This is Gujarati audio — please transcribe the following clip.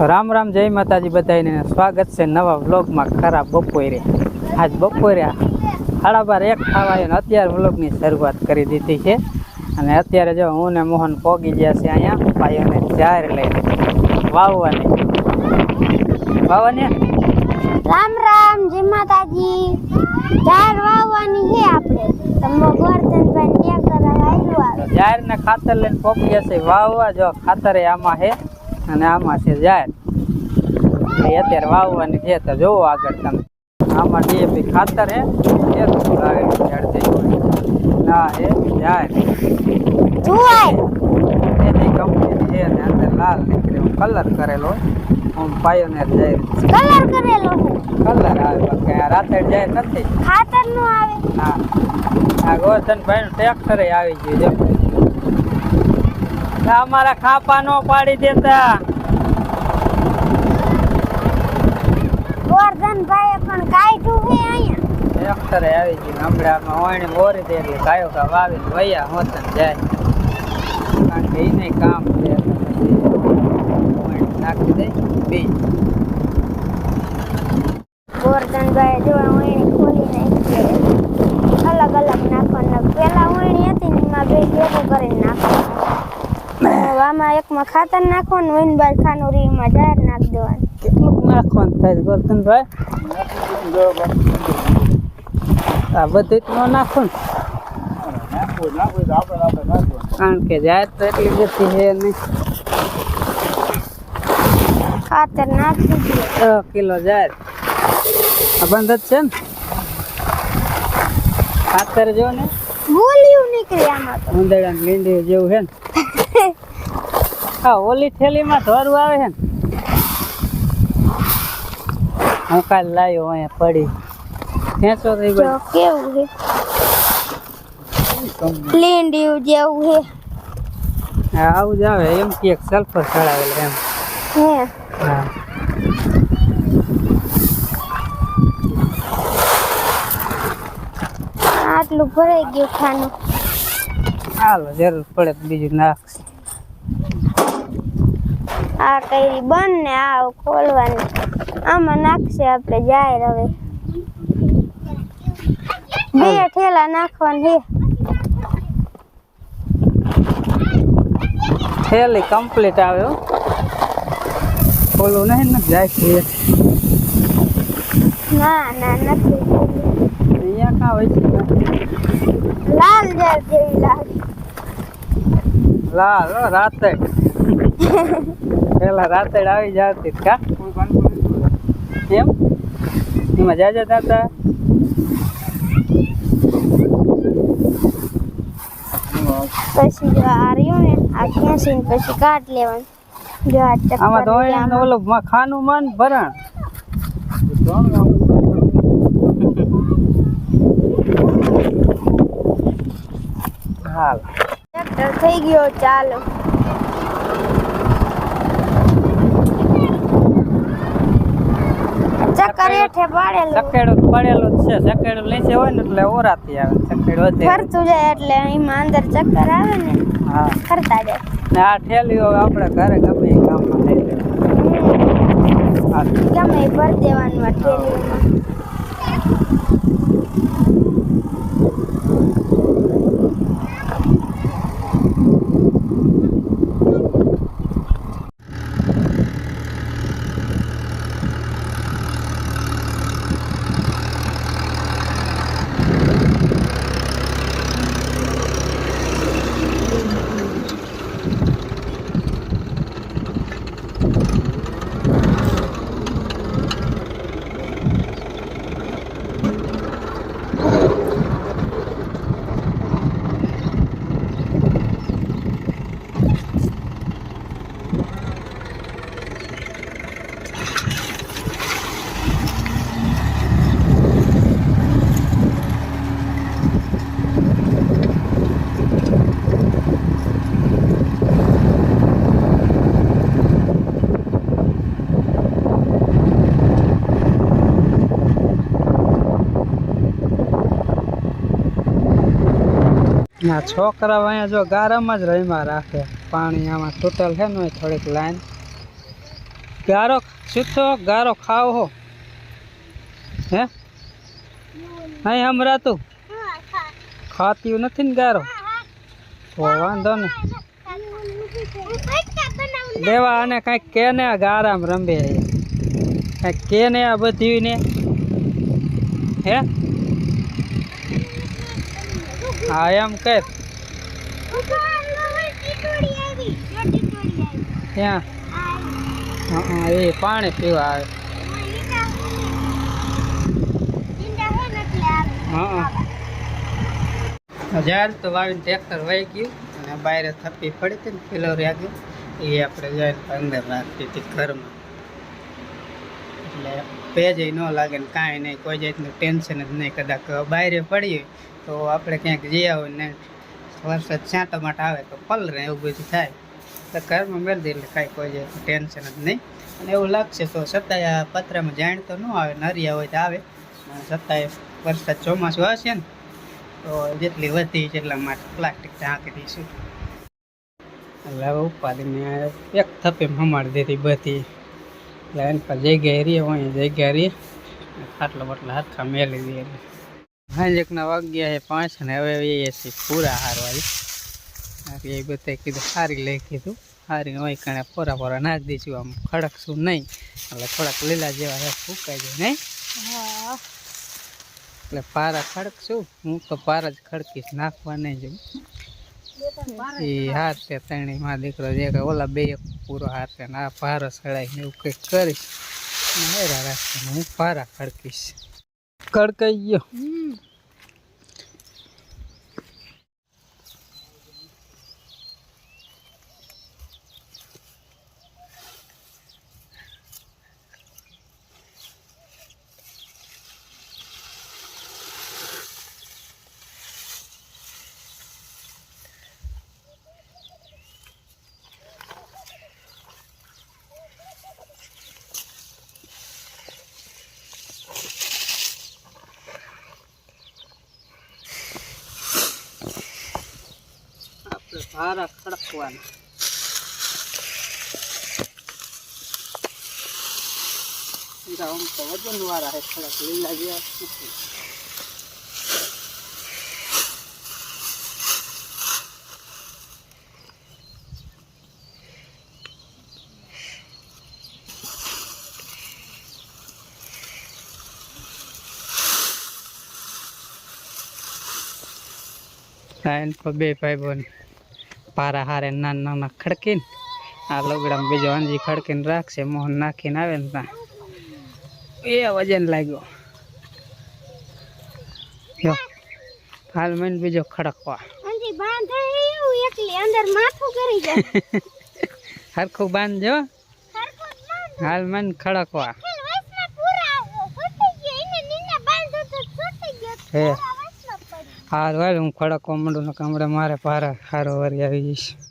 રામ રામ જય માતાજી બધાને સ્વાગત છે નવા વ્લોગમાં ખરા બપોરે. આજ બપોરે સાડા બાર એક થવા અને અત્યારે વ્લોગની શરૂઆત કરી દીધી છે. અને અત્યારે જો હું ને મોહન પોગી ગયા છે અહીંયા ભાઈઓને જાહેર લઈને વાવવાની. વાવવાની? રામ રામ જય માતાજી. ઝાડ વાવવાની છે આપણે. તમને ગોરધનભાઈ જાહેર ને ખાતર લઈને પોગી ગયા છે. વાવવા જો ખાતર આમાં છે. અને આમાં છે જાહેર એટલે અત્યારે વાવવાની છે તો જોવો આગળ તમે. આમાં ડીએપી ખાતર હે એ લાવેલું ઝાડ છે. ના એ જાહેર એની કંપની છે ને અંદર લાલ નીકળ્યો. કલર કરેલો આમ પાયોનેર જાય. કલર કરેલો છે કલર આવે કે આ રાતે જાય નથી. ખાતરનું આવે. હા. આ ગોરધનભાઈ નું ટ્રેક્ટર આવી ગયું આ અમારા ખાપા નો પાડી દેતા. ગોરધનભાઈએ પણ કાઢ્યું છે અહીંયા. ટ્રેક્ટર આવી ગયું. હમણાં આમાં મોરી બોરી દે ગાયો કા વાવી વૈયા હોતન જાય. કારણ કે એને કામ છે નાખી દે બી ગોરધનભાઈ જો ઓયણી ખોલી નાખી અલગ અલગ નાખવાના. પેલા ઓયણી હતી ને એમાં બે ભેગું નાખવાનું. હવે આમાં એકમાં ખાતર નાખવાનું હોય ને બાર ખાનું રીમાં જાહેર નાખ દેવાનું. કેટલું નાખવાનું થાય ગોરધનભાઈ? આ બધું જ નાખો ને? કારણ કે જાય તો એટલી બધી છે નહીં. ખાતર નાખી કિલો જાય આ બંધ જ છે ને? ખાતર જો ને? બોલ્યું નીકળી આમાં તો. ઉંદરડા લીંડી જેવું છે ને? હા ઓલી થેલીમાં ધોરું આવે છે ને. હું કાલ લાવ્યો અહીંયા પડી. ખેંચો થઈ ગયો કેવું છે? ગયું લીંડિયું જેવું છે. હા આવું જ આવે. એમ કે સલ્ફર ચડાવેલ એમ. હે. હા. આટલું ભરાઈ ગયું ખાનું. હાલો જરૂર પડે બીજું નાખશે આ કઈ બંધ ને આ ખોલવાની. આમાં નાખશે આપણે જાહેર હવે. બે ઠેલા નાખવાની થેલી કમ્પ્લીટ આવ્યો ઓલું નહીં ને જાય છે. ના ના નથી અહીંયા કા હોય છે? લાલ જાય જેવી લાલ હો, રાતેડ પેલા રાતેડ આવી જતી કા? કેમ એમાં જાજા દાદા પછી જો આ રહ્યું ને આ ખેંચીને પછી કાટ લેવાનું. જો આ ચક્કર આમાં તો. ઓલું ખાનું મન ભરણ. હાલ. ટ્રેક્ટર થઈ ગયો ચાલો. ચક્કર પાડેલું ચકેડું પડેલું જ છે. ચકેડું નીચે હોય ને એટલે ઓરાતી આવે. ચકેડું વધે. ફરતું જાય એટલે એમાં અંદર ચક્કર આવે ને હા. ફરતા જાય. ને આ ઠેલીઓ આપણે ઘરે ગમે એ કામમાં લઈ લેવાની. ગમે ભરી દેવાનું આ ના, છોકરાઓ અહીંયા જો ગારામાં જ રહીમાં રાખે. પાણી આમાં તૂટેલ છે ને થોડીક લાઈન ગારો સીધો ગારો ખાવ હો. હે? નહીં હમરાતું ખાતી નથી ને ગારો? તો વાંધો ને. દેવા અને કાંઈક કે ને ગારામ રંબે કાંઈક કે ને આ બધી ને હે? હા, એમ કે ત્યાં હા, એ પાણી પીવા આવે. હા હજાર તો વાવીને ટ્રેક્ટર વહી ગયું અને બહાર થપ્પી પડી હતી ને પેલો રહ્યા એ આપણે જઈને અંદર રાખી હતી ઘરમાં. એટલે પેજ ન લાગે ને કાંઈ નહીં, કોઈ જાતનું ટેન્શન જ નહીં. કદાચ બહાર પડી હોય તો આપણે ક્યાંક જઈ હોય ને વરસાદ છાંટા માટે આવે તો પલરે એવું બધું થાય. તો ઘરમાં મેળ દે એટલે કાંઈ કોઈ જાતનું ટેન્શન જ નહીં. અને એવું લાગશે તો છતાંય આ પતરામાં જાણ તો ન આવે, નરિયા હોય તો આવે. પણ છતાંય વરસાદ ચોમાસું હશે ને, તો જેટલી વધી એટલા માટે પ્લાસ્ટિક ઢાંકી દઈશું. એટલે ઉપાડી મેં એક થપ્પે હમાડી દીધી બધી. એની પર જગ્યાએ રહીએ હોય જગ્યા રહીએ ખાટલા બાટલા હાથા મેલી દઈએ એટલે હાંજકના વાગ્યા છે પાંચ ને હવે એ છે પૂરા હારવાળી એ બધા કીધું સારી લઈ કીધું. સારી હોય કણે પોરા પોરા નાખી દઈશું આમ. ખડકશું નહીં. એટલે થોડાક લીલા જેવા હે ફૂંકાઈ જાય નહીં. એટલે પારા ખડકશું. હું તો પારા જ ખડકીશ નાખવા નહીં જવું એ હાર છે ત્રણેયમાં દીકરો જે કે ઓલા બે પૂરો હાર ને આ પારો સડાઈને એવું કંઈક કરીશ. હું ભારા ખડકીશ કડકાઈ ગયો. પારા ખડકવાના આમ તો વજન વાળા હે થોડાક લીલા જેવા પર બે ભાઈ બોન પારા હારે નાના નાના ખડકીને આ લોગડામાં બીજો અંજી ખડકીને રાખશે મોહન નાખીને આવે ને ત્યાં. એ વજન લાગ્યો. યો હાલ મને બીજો ખડકવા. હરખું બાંધજો. જ હાલ મને ખડકવા. હે. હાલ હાલ હું ખડકવા માંડું ને કામડે મારે પારા હારો વારી આવી જઈશ.